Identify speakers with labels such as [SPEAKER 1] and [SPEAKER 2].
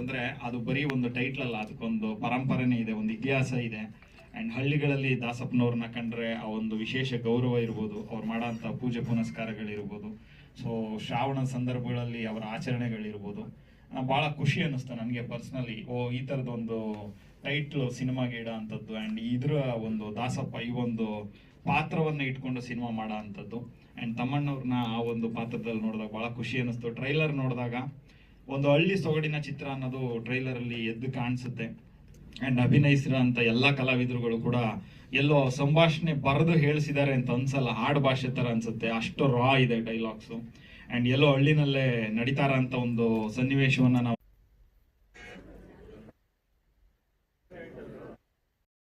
[SPEAKER 1] ಅಂದ್ರೆ ಅದು ಬರೀ ಒಂದು ಟೈಟ್ಲ್ ಅಲ್ಲ, ಅದಕ್ಕೊಂದು ಪರಂಪರೆನೇ ಇದೆ, ಒಂದು ಇತಿಹಾಸ ಇದೆ. ಅಂಡ್ ಹಳ್ಳಿಗಳಲ್ಲಿ ದಾಸಪ್ಪನವ್ರನ್ನ ಕಂಡ್ರೆ ಆ ಒಂದು ವಿಶೇಷ ಗೌರವ ಇರ್ಬೋದು, ಅವ್ರು ಮಾಡೋಂಥ ಪೂಜೆ ಪುನಸ್ಕಾರಗಳಿರ್ಬೋದು. ಸೊ ಶ್ರಾವಣ ಸಂದರ್ಭಗಳಲ್ಲಿ ಅವರ ಆಚರಣೆಗಳಿರ್ಬೋದು. ಭಾಳ ಖುಷಿ ಅನ್ನಿಸ್ತು ನನಗೆ ಪರ್ಸ್ನಲಿ ಓ, ಈ ಥರದೊಂದು ಟೈಟ್ಲು ಸಿನಿಮಾಗೆ ಇಡೋ ಅಂಥದ್ದು ಆ್ಯಂಡ್ ಇದ್ರ ಒಂದು ದಾಸಪ್ಪ ಈ ಒಂದು ಪಾತ್ರವನ್ನು ಇಟ್ಕೊಂಡು ಸಿನಿಮಾ ಮಾಡೋ ಅಂಥದ್ದು ಆ್ಯಂಡ್ ತಮ್ಮಣ್ಣವ್ರನ್ನ ಆ ಒಂದು ಪಾತ್ರದಲ್ಲಿ ನೋಡಿದಾಗ ಭಾಳ ಖುಷಿ ಅನ್ನಿಸ್ತು. ಟ್ರೈಲರ್ ನೋಡಿದಾಗ ಒಂದು ಹಳ್ಳಿ ಸೊಗಡಿನ ಚಿತ್ರ ಅನ್ನೋದು ಟ್ರೈಲರ್ ಅಲ್ಲಿ ಎದ್ದು ಕಾಣಿಸುತ್ತೆ. ಅಂಡ್ ಅಭಿನಯಿಸಿರೋ ಅಂತ ಎಲ್ಲಾ ಕಲಾವಿದರುಗಳು ಕೂಡ ಎಲ್ಲೋ ಸಂಭಾಷಣೆ ಬರೆದು ಹೇಳಿಸಿದ್ದಾರೆ ಅಂತ ಅನ್ಸಲ್ಲ ಹಾಡು ಭಾಷೆ ತರ ಅನ್ಸುತ್ತೆ. ಅಷ್ಟು ರಾ ಇದೆ ಡೈಲಾಗ್ಸು ಅಂಡ್ ಎಲ್ಲೋ ಹಳ್ಳಿನಲ್ಲೇ ನಡೀತಾರ ಅಂತ ಒಂದು ಸನ್ನಿವೇಶವನ್ನ ನಾವು